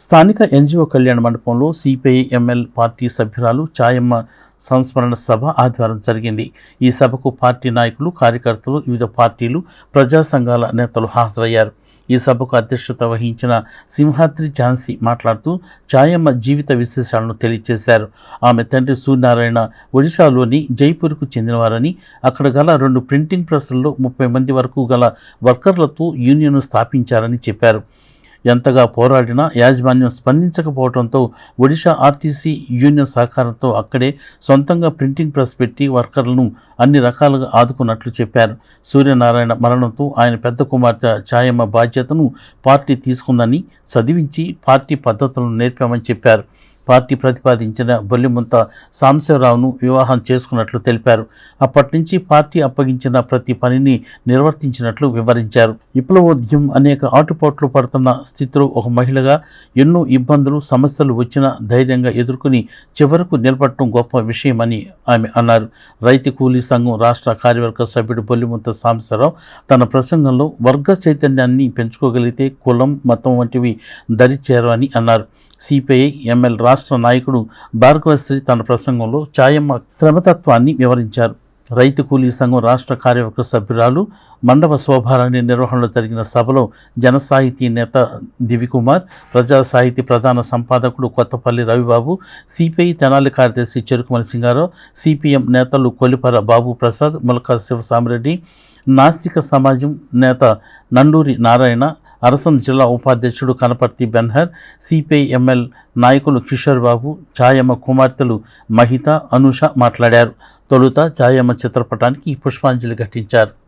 స్థానిక ఎన్జిఓ కళ్యాణ మండపంలో సిపిఐ ఎంఎల్ పార్టీ సభ్యురాలు ఛాయమ్మ సంస్మరణ సభ ఆదివారం జరిగింది. ఈ సభకు పార్టీ నాయకులు కార్యకర్తలు వివిధ పార్టీలు ప్రజా సంఘాల నేతలు హాజరయ్యారు. ఈ సభకు అధ్యక్షత వహించిన సింహాద్రి ఝాన్సీ మాట్లాడుతూ ఛాయమ్మ జీవిత విశేషాలను తెలియజేశారు. ఆమె తండ్రి సూర్యనారాయణ ఒడిశాలోని జైపూర్కు చెందినవారని అక్కడ గల రెండు ప్రింటింగ్ ప్రెస్లలో ముప్పై మంది వరకు గల వర్కర్లతో యూనియన్ను స్థాపించారని చెప్పారు. ఎంతగా పోరాడినా యాజమాన్యం స్పందించకపోవడంతో ఒడిషా ఆర్టీసీ యూనియన్ సహకారంతో అక్కడే సొంతంగా ప్రింటింగ్ ప్రెస్ పెట్టి వర్కర్లను అన్ని రకాలుగా ఆదుకున్నట్లు చెప్పారు. సూర్యనారాయణ మరణంతో ఆయన పెద్ద కుమార్తె ఛాయమ్మ బాధ్యతను పార్టీ తీసుకుందని చదివించి పార్టీ పద్ధతులను నేర్పామని చెప్పారు. పార్టీ ప్రతిపాదించిన బొల్లిముంత సాంబశివరావును వివాహం చేసుకున్నట్లు తెలిపారు. అప్పటి నుంచి పార్టీ అప్పగించిన ప్రతి పనిని నిర్వర్తించినట్లు వివరించారు. విప్లవోద్యం అనేక ఆటుపోట్లు పడుతున్న స్థితిలో ఒక మహిళగా ఎన్నో ఇబ్బందులు సమస్యలు వచ్చినా ధైర్యంగా ఎదుర్కొని చివరకు నిలబడటం గొప్ప విషయమని ఆమె అన్నారు. రైతు కూలీ సంఘం రాష్ట్ర కార్యవర్గ సభ్యుడు బొల్లిముంత సాంబశివరావు తన ప్రసంగంలో వర్గ చైతన్యాన్ని పెంచుకోగలిగితే కులం మతం వంటివి దరిచేరు అని అన్నారు. సిపిఐ ఎంఎల్ రాష్ట్ర నాయకుడు భార్గవశ్రీ తన ప్రసంగంలో ఛాయమ్మ శ్రమతత్వాన్ని వివరించారు. రైతు కూలీ సంఘం రాష్ట్ర కార్యవర్గ సభ్యురాలు మండవ శోభారాణి నిర్వహణలో జరిగిన సభలో జన సాహితీ నేత దివికుమార్ ప్రజా సాహితీ ప్రధాన సంపాదకుడు కొత్తపల్లి రవిబాబు సిపిఐ తెనాలి కార్యదర్శి చెరుకుమని సింగారావు సిపిఎం నేతలు కొలిపర బాబు ప్రసాద్ ములక శివసామిరెడ్డి నాస్తిక సమాజం నేత నండూరి నారాయణ అరసం జిల్లా ఉపాధ్యక్షుడు కనపర్తి బెన్హర్ సిపిఐ ఎంఎల్ నాయకులు కిషోర్ బాబు ఛాయమ్మ కుమార్తెలు మహిత అనూష మాట్లాడారు. తొలుత ఛాయమ్మ చిత్రపటానికి పుష్పాంజలి ఘటించారు.